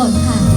好看。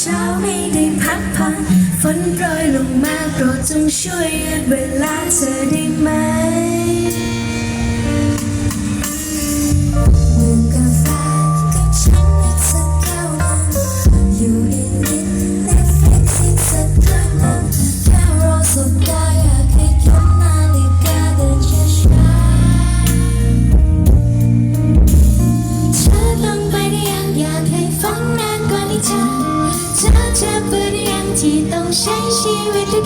เช้าไม่ได้พักผ่อนฝนโปรยลงมาโปรดจงช่วยยืดเวลาเธอได้ไหม